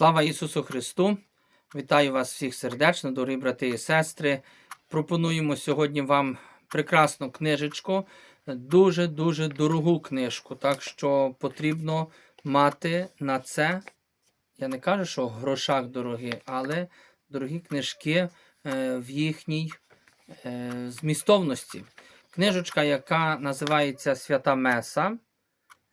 Слава Ісусу Христу! Вітаю вас всіх сердечно, дорогі брати і сестри. Пропонуємо сьогодні вам прекрасну книжечку, дуже-дуже дорогу книжку. Так що потрібно мати на це, я не кажу, що в грошах дорогі, але дорогі книжки е, в їхній е, змістовності. Книжечка, яка називається Свята Меса,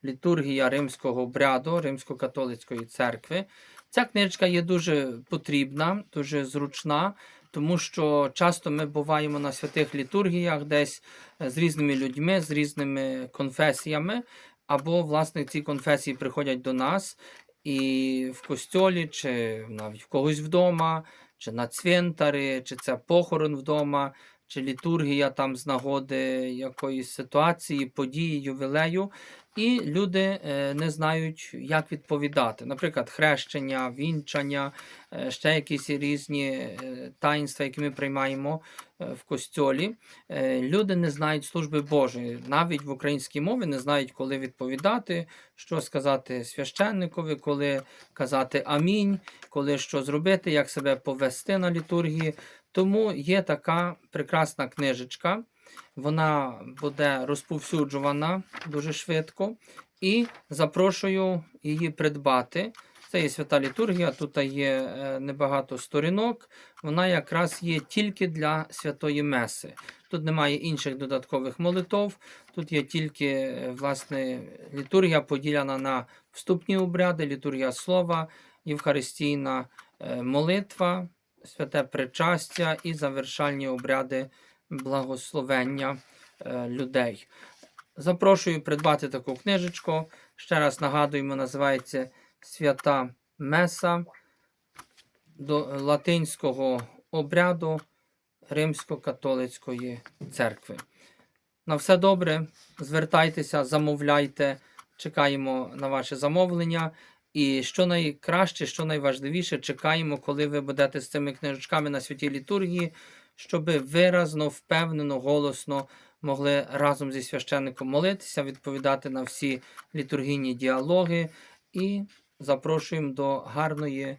літургія римського обряду Римсько-католицької церкви. Ця книжечка є дуже потрібна, дуже зручна, тому що часто ми буваємо на святих літургіях десь е, з різними людьми, з різними конфесіями, або, власне, ці конфесії приходять до нас і в костьолі, чи навіть в когось вдома, чи на цвинтарі, чи це похорон вдома, чи літургія там з нагоди якоїсь ситуації, події, ювілею. І люди е, не знають, як відповідати. Наприклад, хрещення, вінчання, е, ще якісь різні е, таїнства, які ми приймаємо в костьолі. Люди не знають служби Божої. Навіть в українській мові не знають, коли відповідати, що сказати священникові, коли казати амінь, коли що зробити, як себе повести на літургії. Тому є така прекрасна книжечка. Вона буде розповсюджувана дуже швидко. І запрошую її придбати. Це є свята літургія, тут є е, небагато сторінок. Вона якраз є тільки для святої Меси. Тут немає інших додаткових молитов. Тут є тільки е, власне літургія поділена на вступні обряди, літургія слова, Євхаристійна е, молитва, святе причастя і завершальні обряди благословення е, людей. Запрошую придбати таку книжечку. Ще раз нагадуємо, називається Свята Меса до латинського обряду Римсько-католицької церкви. На все добре. Звертайтеся, замовляйте, чекаємо на ваше замовлення. І що найкраще, що найважливіше, чекаємо, коли ви будете з цими книжечками на святій літургії, щоб виразно, впевнено, голосно могли разом зі священником молитися, відповідати на всі літургійні діалоги і запрошуємо до гарної,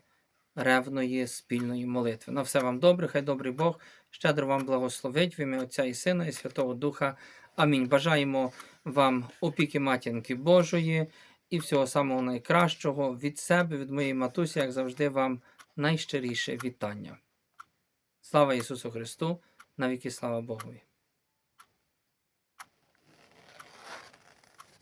ревної спільної молитви. На все вам добре, хай добрий Бог щедро вам благословить в ім'я Отця і Сина, і Святого Духа. Амінь. Бажаємо вам опіки матінки Божої і всього самого найкращого від себе, від моєї матусі, як завжди, вам найщиріше вітання. Слава Ісусу Христу! Навіки слава Богові!